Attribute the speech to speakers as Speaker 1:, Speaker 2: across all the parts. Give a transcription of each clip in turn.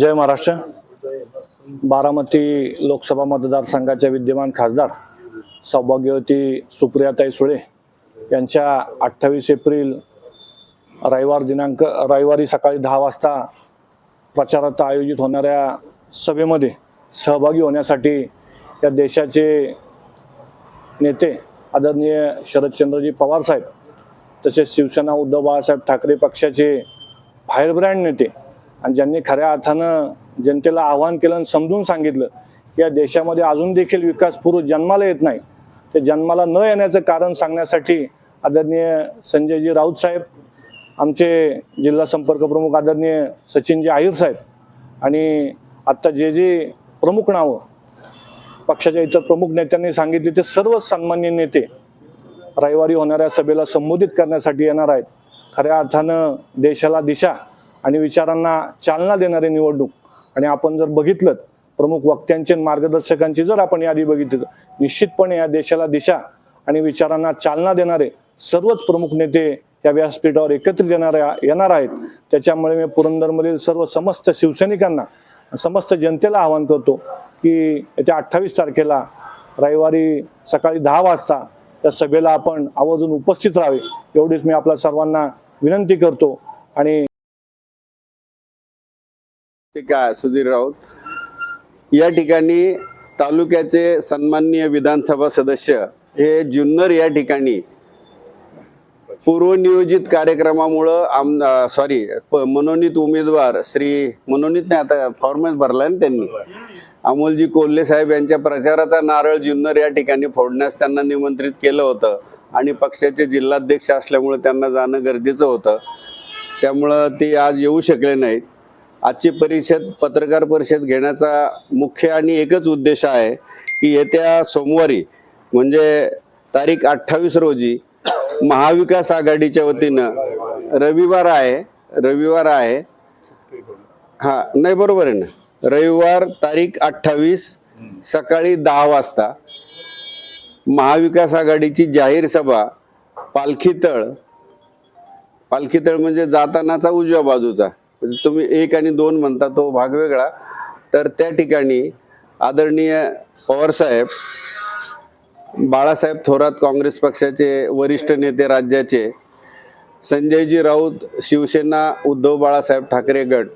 Speaker 1: जय महाराष्ट्र. बारामती लोकसभा मतदारसंघाच्या विद्यमान खासदार सौभाग्यवती सुप्रियाताई सुळे यांच्या अठ्ठावीस एप्रिल रविवार दिनांक रविवारी सकाळी दहा वाजता प्रचारार्थ आयोजित होणाऱ्या सभेमध्ये सहभागी होण्यासाठी या देशाचे नेते आदरणीय शरदचंद्रजी पवार साहेब तसेच शिवसेना उद्धव बाळासाहेब ठाकरे पक्षाचे फायरब्रँड नेते आणि ज्यांनी खऱ्या अर्थानं जनतेला आव्हान केलं आणि समजून सांगितलं की या देशामध्ये अजून देखील विकास पुरुष जन्माला येत नाही. ते जन्माला न येण्याचं कारण सांगण्यासाठी आदरणीय संजयजी राऊत साहेब आमचे जिल्हा संपर्क प्रमुख आदरणीय सचिनजी आहिर साहेब आणि आत्ता जे जे प्रमुख नावं पक्षाच्या इतर प्रमुख नेत्यांनी सांगितले ते सर्व सन्मान्य नेते रविवारी होणाऱ्या सभेला संबोधित करण्यासाठी येणार आहेत. खऱ्या अर्थानं देशाला दिशा आणि विचारांना चालना देणारे निवडणूक. आणि आपण जर बघितलं प्रमुख वक्त्यांचे मार्गदर्शकांची जर आपण यादी बघितली तर निश्चितपणे या देशाला दिशा आणि विचारांना चालना देणारे सर्वच प्रमुख नेते या व्यासपीठावर एकत्रित येणार येणार आहेत. त्याच्यामुळे मी पुरंदरमधील सर्व समस्त शिवसैनिकांना समस्त जनतेला आवाहन करतो की येत्या अठ्ठावीस तारखेला रविवारी सकाळी दहा वाजता त्या सभेला आपण आवर्जून उपस्थित राहावे एवढीच मी आपल्या सर्वांना विनंती करतो. आणि
Speaker 2: का सुधीर राऊत? या ठिकाणी तालुक्याचे सन्माननीय विधानसभा सदस्य हे जुन्नर या ठिकाणी पूर्वनियोजित कार्यक्रमामुळं आम सॉरी मनोनीत उमेदवार श्री मनोनीत नाही आता फॉर्मेट भरला ना त्यांनी. अमोलजी कोल्हे साहेब यांच्या प्रचाराचा नारळ जुन्नर या ठिकाणी फोडण्यास त्यांना निमंत्रित केलं होतं आणि पक्षाचे जिल्हाध्यक्ष असल्यामुळे त्यांना जाणं गरजेचं होतं. त्यामुळं ते आज येऊ शकले नाहीत. आजची परिषद पत्रकार परिषद घेण्याचा मुख्य आणि एकच उद्देश आहे की येत्या सोमवारी म्हणजे तारीख अठ्ठावीस रोजी महाविकास आघाडीच्या वतीनं रविवार आहे रविवार आहे. हा नाही बरोबर आहे ना? रविवार तारीख अठ्ठावीस सकाळी दहा वाजता. महाविकास आघाडीची जाहीर सभा पालखीतळ पालखीतळ म्हणजे जातानाचा उजव्या बाजूचा. तुम्ही एक आणि दोन म्हणता तो भाग वेगळा. तर त्या ठिकाणी आदरणीय पवारसाहेब बाळासाहेब थोरात काँग्रेस पक्षाचे वरिष्ठ नेते राज्याचे संजयजी राऊत शिवसेना उद्धव बाळासाहेब ठाकरे गट.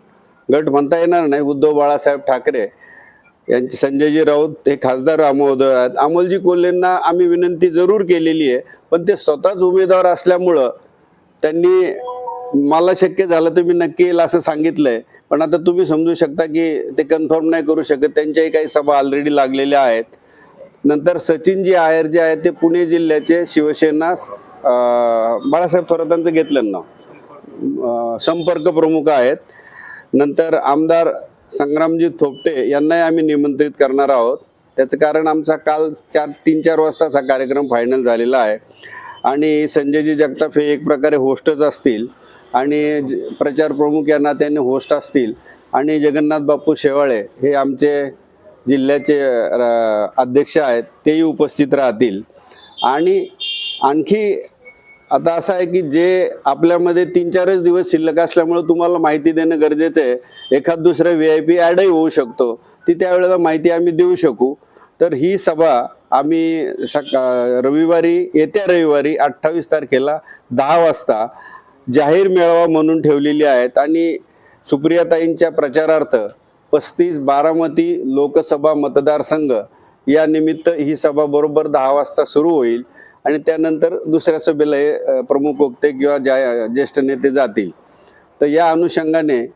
Speaker 2: गट म्हणता येणार नाही उद्धव बाळासाहेब ठाकरे यांचे संजयजी राऊत हे खासदार महोदय आहेत अमोलजी कोल्हेंना आम्ही विनंती जरूर केलेली आहे पण ते स्वतःच उमेदवार असल्यामुळं त्यांनी मला शक्य झालं तर मी नक्की येईल असं सांगितलंय. पण आता तुम्ही समजू शकता की ते कन्फर्म नाही करू शकत. त्यांच्याही काही सभा ऑलरेडी लागलेल्या आहेत. नंतर सचिनजी आयर जे आहेत ते पुणे जिल्ह्याचे शिवसेना बाळासाहेब थोरातांचं घेतलं ना. संपर्क प्रमुख आहेत. नंतर आमदार संग्रामजी थोपटे यांनाही आम्ही निमंत्रित करणार आहोत. त्याचं कारण आमचा काल चार तीन चार वाजताच हा कार्यक्रम फायनल झालेला आहे. आणि संजयजी जगताप हे एक प्रकारे होस्टच असतील. आणि ज- प्रचार प्रमुख यांना त्यांनी होस्ट असतील. आणि जगन्नाथ बापू शेवाळे हे आमचे जिल्ह्याचे अध्यक्ष आहेत तेही उपस्थित राहतील. आणि आणखी आता असं आहे की जे आपल्यामध्ये तीन चारच दिवस शिल्लक असल्यामुळे तुम्हाला माहिती देणं गरजेचं आहे. एखाद दुसरं व्ही आय पी ॲडही होऊ शकतो. ती त्यावेळेला माहिती आम्ही देऊ शकू. तर ही सभा आम्ही सका रविवारी येत्या रविवारी अठ्ठावीस तारखेला दहा वाजता जाहीर मेळावा म्हणून ठेवलेली आहेत आणि सुप्रियाताईंच्या प्रचारार्थ पस्तीस बारामती लोकसभा मतदारसंघ या निमित्त ही सभा बरोबर दहा वाजता सुरू होईल आणि त्यानंतर दुसऱ्या सभेला हे प्रमुख वक्ते किंवा ज्या ज्येष्ठ नेते जातील. तर या अनुषंगाने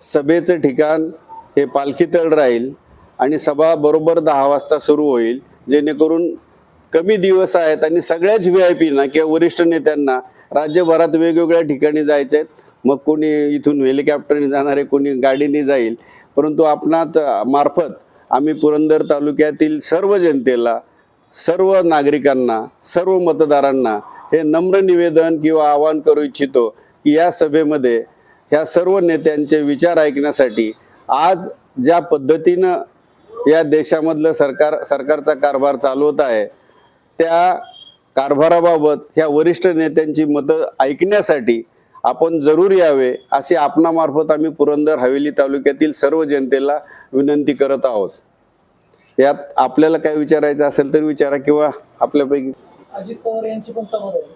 Speaker 2: सभेचं ठिकाण हे पालखीतळ राहील आणि सभा बरोबर दहा वाजता सुरू होईल जेणेकरून कमी दिवस आहेत आणि सगळ्याच व्ही आय पीना किंवा वरिष्ठ नेत्यांना राज्यभरात वेगवेगळ्या ठिकाणी जायचे आहेत मग कोणी इथून हेलिकॉप्टरने जाणार आहे कोणी गाडीने जाईल. परंतु आपणात मार्फत आम्ही पुरंदर तालुक्यातील सर्व जनतेला सर्व नागरिकांना सर्व मतदारांना हे नम्र निवेदन किंवा आवाहन करू इच्छितो की या सभेमध्ये ह्या सर्व नेत्यांचे विचार ऐकण्यासाठी आज ज्या पद्धतीनं या देशामधलं सरकार सरकारचा कारभार चालवत आहे त्या कारभाराबाबत ह्या वरिष्ठ नेत्यांची मतं ऐकण्यासाठी आपण जरूर यावे असे आपणामार्फत आम्ही पुरंदर हवेली तालुक्यातील सर्व जनतेला विनंती करत आहोत. यात आपल्याला काय विचारायचं असेल तर विचारा किंवा आपल्यापैकी
Speaker 3: अजित पवार यांची पण सभा झाली.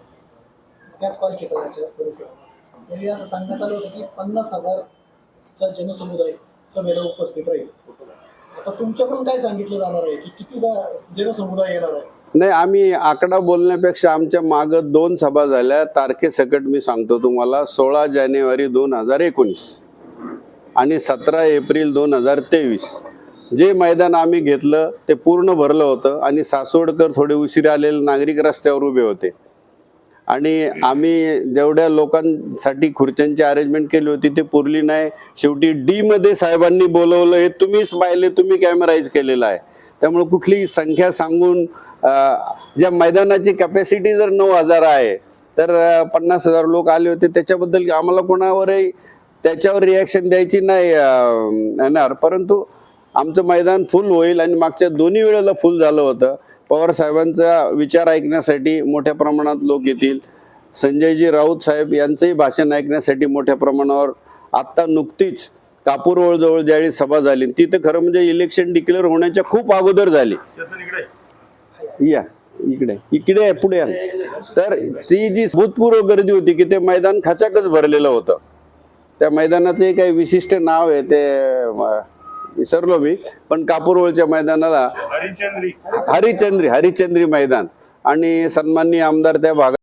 Speaker 3: त्याच पालखीच्या परिसरात. असं सांगण्यात आलं होतं की पन्नास हजारचा जनसमुदाय सभेला उपस्थित राहील. आता तुमच्याकडून काय सांगितलं जाणार आहे की किती जनसमुदाय येणार आहे?
Speaker 2: नाही आम्ही आकडा बोलण्यापेक्षा आमच्या मागं दोन सभा झाल्या. तारखेसकट मी सांगतो तुम्हाला. सोळा जानेवारी दोन हजार एकोणीस आणि सतरा एप्रिल दोन हजार तेवीस. जे मैदान आम्ही घेतलं ते पूर्ण भरलं होतं आणि सासवडकर थोडे उशिरा आलेले नागरिक रस्त्यावर उभे होते. आणि आम्ही जेवढ्या लोकांसाठी खुर्च्यांची अरेंजमेंट केली होती ते पुरली नाही. शेवटी डी मध्ये साहेबांनी बोलवलं हे तुम्हीच पाहिले तुम्ही कॅमेराईज केलेलं आहे. त्यामुळे कुठलीही संख्या सांगून ज्या मैदानाची कॅपॅसिटी जर नऊ हजार आहे तर पन्नास हजार लोक आले होते त्याच्याबद्दल आम्हाला कोणावरही त्याच्यावर रिॲक्शन द्यायची नाही येणार. परंतु आमचं मैदान फुल होईल आणि मागच्या दोन्ही वेळेला फुल झालं होतं. पवार साहेबांचा विचार ऐकण्यासाठी मोठ्या प्रमाणात लोक येतील. संजयजी राऊत साहेब यांचंही भाषण ऐकण्यासाठी मोठ्या प्रमाणावर आत्ता नुकतीच कापूरवळ ज्यावेळी सभा झाली ती तर खरं म्हणजे इलेक्शन डिक्लेअर होण्याच्या खूप अगोदर झाली. या इकडे इकडे पुढे या. तर ती जी भूतपूर्व गर्दी होती की ते मैदान खचाकच भरलेलं होतं. त्या मैदानाचं एक काही विशिष्ट नाव आहे ते विसरलो मी पण कापूरवळच्या मैदानाला हरिचंद्री हरिचंद्री मैदान. आणि सन्माननीय आमदार त्या भागात